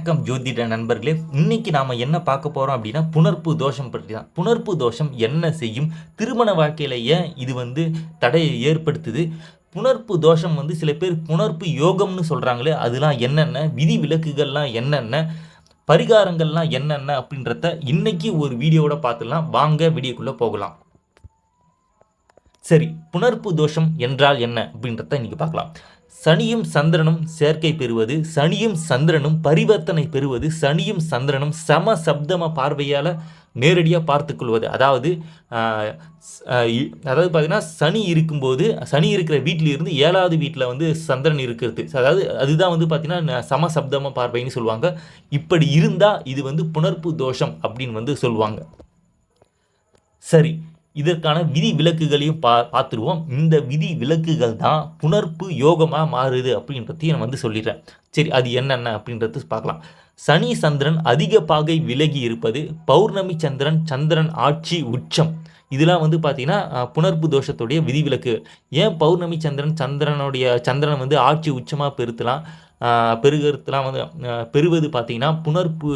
வணக்கம் ஜோதிட நண்பர்களே. இன்னைக்கு நாம என்ன பார்க்க போறோம் அப்படின்னா புணர்ப்பு தோஷம் பற்றி தான். புணர்ப்பு தோஷம் என்ன செய்யும்? திருமண வாழ்க்கையில ஏன் இது வந்து தடையை ஏற்படுத்துது? புணர்ப்பு தோஷம் வந்து சில பேர் புணர்ப்பு யோகம்னு சொல்றாங்களே அதெல்லாம் என்னென்ன? விதி விலக்குகள்லாம் என்னென்ன? பரிகாரங்கள்லாம் என்னென்ன? அப்படின்றத இன்னைக்கு ஒரு வீடியோவோட பார்த்துலாம் வாங்க வீடியோக்குள்ள போகலாம். சரி புணர்ப்பு தோஷம் என்றால் என்ன அப்படின்றத இன்னைக்கு பார்க்கலாம். சனியும் சந்திரனும் சேர்க்கை பெறுவது சனியும் சந்திரனும் பரிவர்த்தனை பெறுவது சனியும் சந்திரனும் சம சப்தம பார்வையால் நேரடியாக பார்த்துக்கொள்வது அதாவது அதாவது பார்த்தீங்கன்னா சனி இருக்கும்போது சனி இருக்கிற வீட்டில் இருந்து ஏழாவது வீட்டில் வந்து சந்திரன் இருக்கிறது. அதாவது அதுதான் வந்து பார்த்திங்கன்னா சம சப்தம பார்வைன்னு சொல்லுவாங்க. இப்படி இருந்தால் இது வந்து புணர்ப்பு தோஷம் அப்படின்னு வந்து சொல்லுவாங்க. சரி இதற்கான விதி விலக்குகளையும் பா பார்த்துருவோம். இந்த விதி விலக்குகள் தான் புணர்ப்பு யோகமாக மாறுது அப்படின்றதையும் நான் வந்து சொல்லிடுறேன். சரி அது என்னென்ன அப்படின்றது பார்க்கலாம். சனி சந்திரன் அதிக பாகை விலகி இருப்பது பௌர்ணமி சந்திரன் சந்திரன் ஆட்சி உச்சம். இதெல்லாம் வந்து பார்த்தீங்கன்னா புனர்பு புணர்ப்பு தோஷத்துடைய விதிவிலக்கு. ஏன் பௌர்ணமி சந்திரன் சந்திரனுடைய சந்திரன் வந்து ஆட்சி உச்சமாக பெருத்தலாம் பெருகிறதுலாம் வந்து பெறுவது பார்த்தீங்கன்னா புணர்ப்பு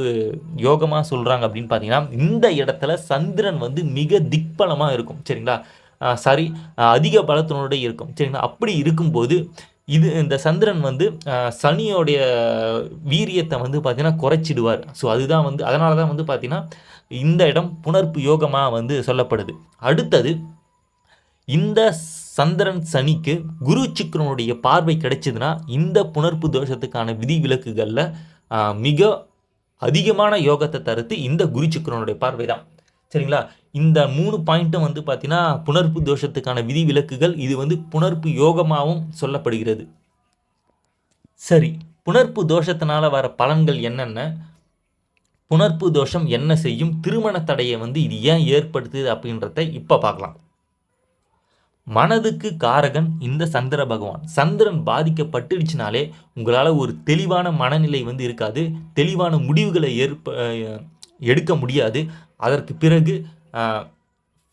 யோகமாக சொல்கிறாங்க அப்படின்னு பார்த்தீங்கன்னா இந்த இடத்துல சந்திரன் வந்து மிக திக்பலமாக இருக்கும் சரிங்களா? சாரி அதிக பலத்தினோட இருக்கும் சரிங்களா? அப்படி இருக்கும்போது இது இந்த சந்திரன் வந்து சனியோடைய வீரியத்தை வந்து பார்த்தீங்கன்னா குறைச்சிடுவார். ஸோ அதுதான் வந்து அதனால தான் வந்து பார்த்தீங்கன்னா இந்த இடம் புணர்ப்பு யோகமாக வந்து சொல்லப்படுது. அடுத்தது இந்த சந்திரன் சனிக்கு குரு சுக்கரனுடைய பார்வை கிடைச்சதுன்னா இந்த புணர்ப்பு தோஷத்துக்கான விதி விலக்குகளில் மிக அதிகமான யோகத்தை தருத்து இந்த குரு சுக்கரனுடைய பார்வை தான். சரிங்களா? இந்த மூணு பாயிண்ட்டும் வந்து பார்த்தீங்கன்னா புணர்ப்பு தோஷத்துக்கான விதி விலக்குகள் இது வந்து புணர்ப்பு யோகமாகவும் சொல்லப்படுகிறது. சரி புணர்ப்பு தோஷத்தினால வர பலன்கள் என்னென்ன? புணர்ப்பு தோஷம் என்ன செய்யும்? திருமண தடையை வந்து இது ஏன் ஏற்படுத்துது அப்படின்றத இப்போ பார்க்கலாம். மனதுக்கு காரகன் இந்த சந்திர பகவான். சந்திரன் பாதிக்கப்பட்டுடுச்சுனாலே உங்களால் ஒரு தெளிவான மனநிலை வந்து இருக்காது. தெளிவான முடிவுகளை ஏற்ப எடுக்க முடியாது. அதற்கு பிறகு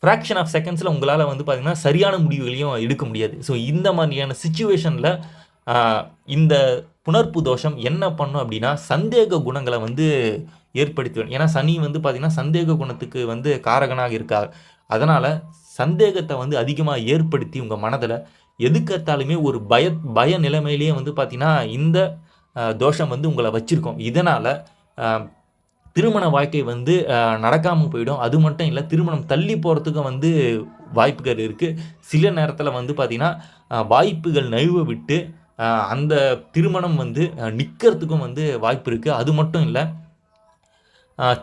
ஃப்ராக்ஷன் ஆஃப் செகண்ட்ஸில் உங்களால் வந்து பார்த்திங்கன்னா சரியான முடிவுகளையும் எடுக்க முடியாது. ஸோ இந்த மாதிரியான சுச்சுவேஷனில் இந்த புணர்ப்பு தோஷம் என்ன பண்ணும் அப்படின்னா சந்தேக குணங்களை வந்து ஏற்படுத்திவிடும் ஏன்னா சனி வந்து பார்த்தீங்கன்னா சந்தேக குணத்துக்கு வந்து காரகனாக இருக்கார். அதனால் சந்தேகத்தை வந்து அதிகமாக ஏற்படுத்தி உங்கள் மனதில் எதுக்கத்தாலுமே ஒரு பய பய நிலைமையிலேயே வந்து பார்த்தீங்கன்னா இந்த தோஷம் வந்து உங்களை வச்சுருக்கோம். இதனால் திருமண வாழ்க்கை வந்து நடக்காமல் போயிடும். அது மட்டும் இல்லை திருமணம் தள்ளி போகிறதுக்கும் வந்து வாய்ப்புகள் இருக்குது சில நேரத்தில் வந்து பார்த்திங்கன்னா வாய்ப்புகள் நழுவ விட்டு அந்த திருமணம் வந்து நிற்கிறதுக்கும் வந்து வாய்ப்பு இருக்குது அது மட்டும் இல்லை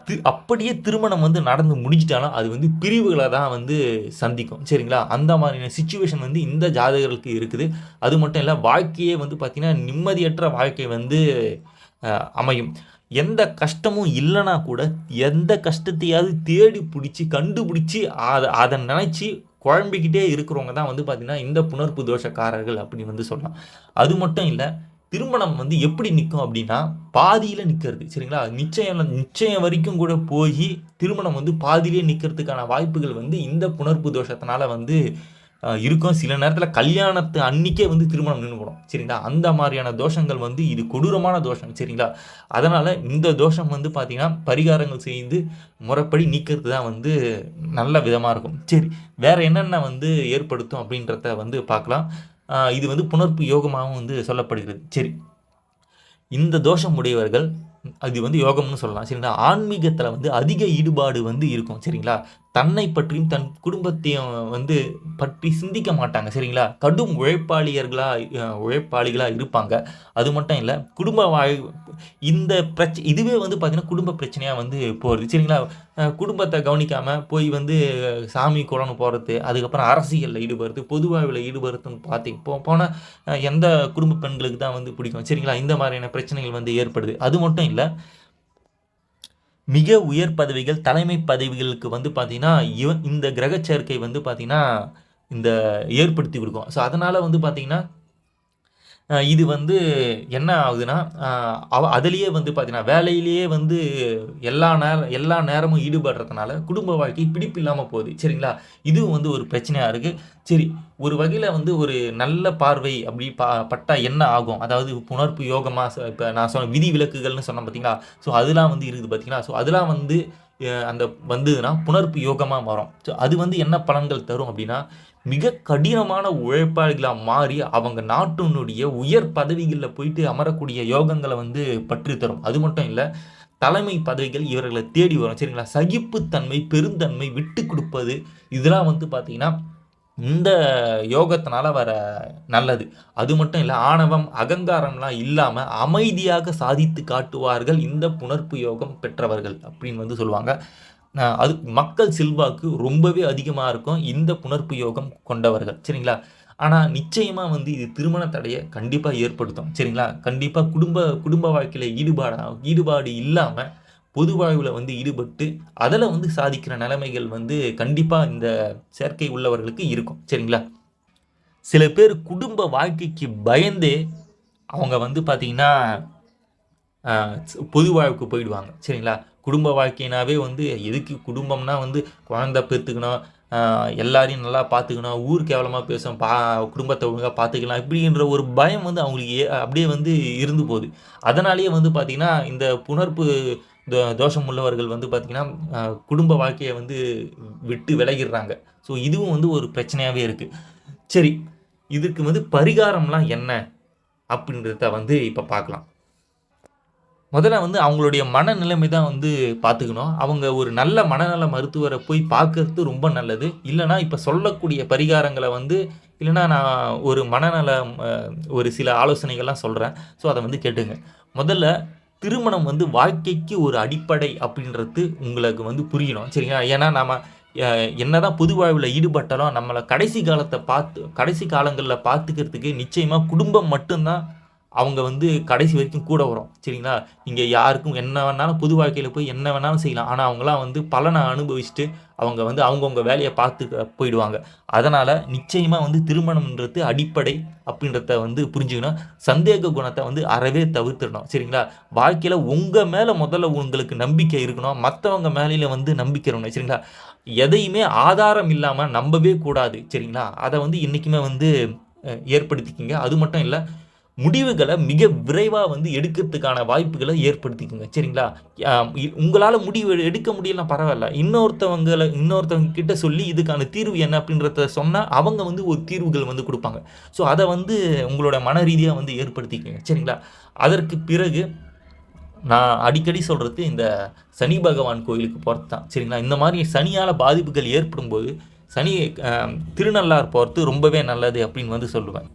தி அப்படியே திருமணம் வந்து நடந்து முடிஞ்சிட்டாலும் அது வந்து பிரிவுகளை தான் வந்து சந்திக்கும். சரிங்களா? அந்த மாதிரியான சுச்சுவேஷன் வந்து இந்த ஜாதகர்களுக்கு இருக்குது. அது மட்டும் இல்லை வாழ்க்கையே வந்து பார்த்திங்கன்னா நிம்மதியற்ற வாழ்க்கை வந்து அமையும். எந்த கஷ்டமும் இல்லைனா கூட எந்த கஷ்டத்தையாவது தேடி பிடிச்சி கண்டுபிடிச்சி அதை அதை நினச்சி குழம்பிக்கிட்டே இருக்கிறவங்க தான் வந்து பார்த்திங்கன்னா இந்த புணர்ப்பு தோஷக்காரர்கள் அப்படின்னு வந்து சொல்லலாம். அது மட்டும் இல்லை திருமணம் வந்து எப்படி நிற்கும் அப்படின்னா பாதியில் நிற்கிறது. சரிங்களா? நிச்சயம் நிச்சயம் வரைக்கும் கூட போய் திருமணம் வந்து பாதியிலே நிற்கிறதுக்கான வாய்ப்புகள் வந்து இந்த புணர்ப்பு தோஷத்தினால வந்து இருக்கும். சில நேரத்தில் கல்யாணத்து அன்னிக்கே வந்து திருமணம் நின்று போடும் சரிங்களா? அந்த மாதிரியான தோஷங்கள் வந்து இது கொடூரமான தோஷம். சரிங்களா? அதனால் இந்த தோஷம் வந்து பார்த்திங்கன்னா பரிகாரங்கள் செய்து முறைப்படி நீக்கிறது தான் வந்து நல்ல விதமாக இருக்கும். சரி வேறு என்னென்ன வந்து ஏற்படுத்தும் அப்படின்றத வந்து பார்க்கலாம். இது வந்து புணர்ப்பு யோகமாகவும் வந்து சொல்லப்படுகிறது. சரி. இந்த தோஷம் உடையவர்கள் அது வந்து யோகம்னு சொல்லலாம் சரிங்களா? ஆன்மீகத்தில் வந்து அதிக ஈடுபாடு வந்து இருக்கும் சரிங்களா? தன்னை பற்றியும் தன் குடும்பத்தையும் வந்து பற்றி சிந்திக்க மாட்டாங்க சரிங்களா? கடும் உழைப்பாளியர்களாக உழைப்பாளிகளாக இருப்பாங்க. அது மட்டும் இல்லை குடும்ப வாழ் இந்த பிரச்ச இதுவே வந்து பார்த்திங்கன்னா குடும்ப பிரச்சனையாக வந்து போகிறது சரிங்களா? குடும்பத்தை கவனிக்காமல் போய் வந்து சாமி குளம்னு போகிறது அதுக்கப்புறம் அரசியலில் ஈடுபடுறது பொது வாழ்வில் ஈடுபடுறதுன்னு பார்த்தி போ போனால் எந்த குடும்ப பெண்களுக்கு தான் வந்து பிடிக்கும் சரிங்களா? இந்த மாதிரியான பிரச்சனைகள் வந்து ஏற்படுது. அது மட்டும் இல்லை மிக உயர் பதவிகள் தலைமை பதவிகளுக்கு வந்து பார்த்திங்கன்னா இவன் இந்த கிரக சேர்க்கை வந்து பார்த்திங்கன்னா இந்த ஏற்படுத்தி கொடுக்கும். ஸோ அதனால் வந்து பார்த்திங்கன்னா இது வந்து என்ன ஆகுதுன்னா அவ அதுலேயே வந்து பார்த்தீங்கன்னா வேலையிலேயே வந்து எல்லா நேரம் எல்லா நேரமும் ஈடுபடுறதுனால குடும்ப வாழ்க்கை பிடிப்பு இல்லாமல் போகுது. சரிங்களா? இதுவும் வந்து ஒரு பிரச்சனையாக இருக்குது சரி ஒரு வகையில் வந்து ஒரு நல்ல பார்வை அப்படி பா பட்டா என்ன ஆகும்? அதாவது புணர்ப்பு யோகமாக இப்போ நான் சொன்ன விதி விலக்குகள்னு சொன்னேன் பார்த்தீங்களா ஸோ அதெல்லாம் வந்து இருக்குது பார்த்தீங்களா ஸோ அதெல்லாம் வந்து அந்த வந்ததுன்னா புணர்ப்பு யோகமாக மாறும். ஸோ அது வந்து என்ன பலன்கள் தரும் அப்படின்னா மிக கடினமான உழைப்பாளிகளாக மாறி அவங்க நாட்டினுடைய உயர் பதவிகளில் போயிட்டு அமரக்கூடிய யோகங்களை வந்து பற்றி தரும். அது மட்டும் இல்லை தலைமை பதவிகள் இவர்களை தேடி வரும். சரிங்களா? சகிப்புத்தன்மை பெருந்தன்மை விட்டு கொடுப்பது இதெல்லாம் வந்து பார்த்திங்கன்னா இந்த யோகத்தினால வர நல்லது. அது மட்டும் இல்லை ஆணவம் அகங்காரம்லாம் இல்லாமல் அமைதியாக சாதித்து காட்டுவார்கள் இந்த புணர்ப்பு யோகம் பெற்றவர்கள் அப்படின்னு வந்து சொல்லுவாங்க. அது மக்கள் செல்வாக்கு ரொம்பவே அதிகமாக இருக்கும் இந்த புணர்ப்பு யோகம் கொண்டவர்கள். சரிங்களா? ஆனால் நிச்சயமாக வந்து இது திருமண தடையை கண்டிப்பாக ஏற்படுத்தும். சரிங்களா? கண்டிப்பாக குடும்ப குடும்ப வாழ்க்கையில் ஈடுபாடாக ஈடுபாடு இல்லாமல் பொது வாழ்வில் வந்து ஈடுபட்டு அதில் வந்து சாதிக்கிற நிலைமைகள் வந்து கண்டிப்பாக இந்த சேர்க்கை உள்ளவர்களுக்கு இருக்கும். சரிங்களா? சில பேர் குடும்ப வாழ்க்கைக்கு பயந்தே அவங்க வந்து பார்த்திங்கன்னா பொது வாழ்வுக்கு போயிடுவாங்க. சரிங்களா? குடும்ப வாழ்க்கைனாவே வந்து எதுக்கு குடும்பம்னா வந்து குழந்தை பெற்றுக்கணும் எல்லாரையும் நல்லா பார்த்துக்கணும். ஊர் கேவலமாக பேசும் பா குடும்பத்தை ஒழுங்காக பார்த்துக்கலாம். இப்படின்ற ஒரு பயம் வந்து அவங்களுக்கு ஏ- அப்படியே வந்து இருந்து போகுது. அதனாலேயே வந்து பார்த்திங்கன்னா இந்த புணர்ப்பு தோ- தோஷம் உள்ளவர்கள் வந்து பார்த்திங்கன்னா குடும்ப வாழ்க்கையை வந்து விட்டு விலகிடுறாங்க. ஸோ இதுவும் வந்து ஒரு பிரச்சனையாகவே இருக்குது சரி இதுக்கு வந்து பரிகாரம்லாம் என்ன? அப்படின்றத வந்து இப்போ பார்க்கலாம். முதல்ல வந்து அவங்களுடைய மனநிலைமை தான் வந்து பார்த்துக்கணும். அவங்க ஒரு நல்ல மனநல மருத்துவரை போய் பார்க்கறது ரொம்ப நல்லது. இல்லைனா இப்போ சொல்லக்கூடிய பரிகாரங்களை வந்து இல்லைனா நான் ஒரு மனநல ஒரு சில ஆலோசனைகள்லாம் சொல்கிறேன் ஸோ அதை வந்து கேட்டுங்க. முதல்ல திருமணம் வந்து வாழ்க்கைக்கு ஒரு அடிப்படை அப்படின்றது உங்களுக்கு வந்து புரியணும். சரிங்களா? ஏன்னா நம்ம என்னதான் பொது வாழ்வில் ஈடுபட்டாலும் நம்மளை கடைசி காலத்தை பார்த்து கடைசி காலங்களில் பார்த்துக்கிறதுக்கு நிச்சயமாக குடும்பம் மட்டும்தான் அவங்க வந்து கடைசி வரைக்கும் கூட வரும் சரிங்களா? நீங்கள் யாருக்கும் என்ன வேணாலும் பொது வாழ்க்கையில் போய் என்ன வேணாலும் செய்யலாம். ஆனால் அவங்களாம் வந்து பலனை அனுபவிச்சுட்டு அவங்க வந்து அவங்கவுங்க வேலையை பார்த்து போயிடுவாங்க. அதனால் நிச்சயமாக வந்து திருமணம்ன்றது அடிப்படை அப்படின்றத வந்து புரிஞ்சுக்கணும். சந்தேக குணத்தை வந்து அறவே தவிர்த்துடணும் சரிங்களா? வாழ்க்கையில் உங்கள் மேலே முதல்ல உங்களுக்கு நம்பிக்கை இருக்கணும். மற்றவங்க மேலேயும் வந்து நம்பிக்கை இருக்கணும் சரிங்களா? எதையுமே ஆதாரம் இல்லாமல் நம்பவே கூடாது சரிங்களா? அதை வந்து இன்றைக்குமே வந்து ஏற்படுத்திக்கிங்க. அது மட்டும் இல்லை முடிவுகளை மிக விரைவாக வந்து எடுக்கிறதுக்கான வாய்ப்புகளை ஏற்படுத்திக்கோங்க. சரிங்களா? உங்களால் முடிவு எடுக்க முடியலாம் பரவாயில்ல. இன்னொருத்தவங்களை இன்னொருத்தவங்க கிட்ட சொல்லி இதுக்கான தீர்வு என்ன அப்படின்றத சொன்னால் அவங்க வந்து ஒரு தீர்வுகள் வந்து கொடுப்பாங்க. ஸோ அதை வந்து உங்களோட மன ரீதியாக வந்து ஏற்படுத்திக்கோங்க. சரிங்களா? அதற்கு பிறகு நான் அடிக்கடி சொல்கிறது இந்த சனி பகவான் கோயிலுக்கு போகிறது தான் சரிங்களா? இந்த மாதிரி சனியால் பாதிப்புகள் ஏற்படும் போது சனி திருநள்ளார் போகிறது ரொம்பவே நல்லது அப்படின்னு வந்து சொல்லுவேன்.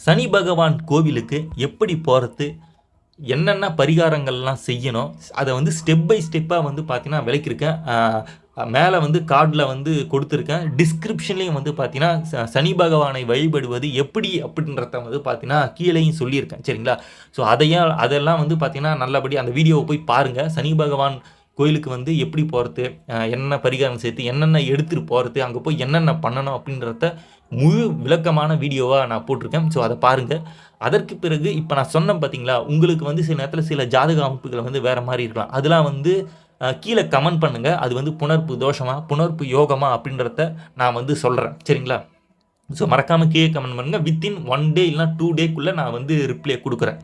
சனி பகவான் கோவிலுக்கு எப்படி போகிறது என்னென்ன பரிகாரங்கள்லாம் செய்யணும் அதை வந்து ஸ்டெப் பை ஸ்டெப்பாக வந்து பார்த்தீங்கன்னா விளக்கியிருக்கேன். மேலே வந்து கார்டில் வந்து கொடுத்துருக்கேன். டிஸ்கிரிப்ஷன்லேயும் வந்து பார்த்தீங்கன்னா ச- சனி பகவானை வழிபடுவது எப்படி அப்படின்றத வந்து பார்த்தீங்கன்னா கீழேயும் சொல்லியிருக்கேன். சரிங்களா? ஸோ அதையும் அதெல்லாம் வந்து பார்த்தீங்கன்னா நல்லபடி அந்த வீடியோவை போய் பாருங்கள் சனி பகவான் கோயிலுக்கு வந்து எப்படி போகிறது என்னென்ன பரிகாரம் சேர்த்து என்னென்ன எடுத்துகிட்டு போகிறது அங்கே போய் என்னென்ன பண்ணணும் அப்படின்றத முழு விளக்கமான வீடியோவாக நான் போட்டிருக்கேன். ஸோ அதை பாருங்கள் அதற்கு பிறகு இப்போ நான் சொன்னேன் பார்த்தீங்களா உங்களுக்கு வந்து சில நேரத்தில் சில ஜாதக அமைப்புகள் வந்து வேறு மாதிரி இருக்கலாம். அதெல்லாம் வந்து கீழே கமெண்ட் பண்ணுங்கள் அது வந்து புணர்ப்பு தோஷமா புணர்ப்பு யோகமா அப்படின்றத நான் வந்து சொல்கிறேன் சரிங்களா? ஸோ மறக்காமல் கீழே கமெண்ட் பண்ணுங்கள் வித்தின் ஒன் டே இல்லைனா டூ டேக்குள்ளே நான் வந்து ரிப்ளை கொடுக்குறேன்.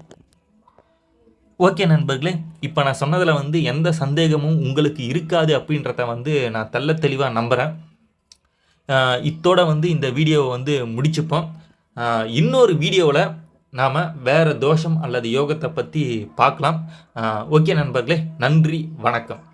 ஓகே நண்பர்களே இப்போ நான் சொன்னதில் வந்து எந்த சந்தேகமும் உங்களுக்கு இருக்காது அப்படின்றத வந்து நான் தெள்ள தெளிவாக நம்புகிறேன் இத்தோட வந்து இந்த வீடியோவை வந்து முடிச்சுப்போம். இன்னொரு வீடியோவில் நாம் வேறு தோஷம் அல்லது யோகத்தை பற்றி பார்க்கலாம். ஓகே நண்பர்களே நன்றி வணக்கம்.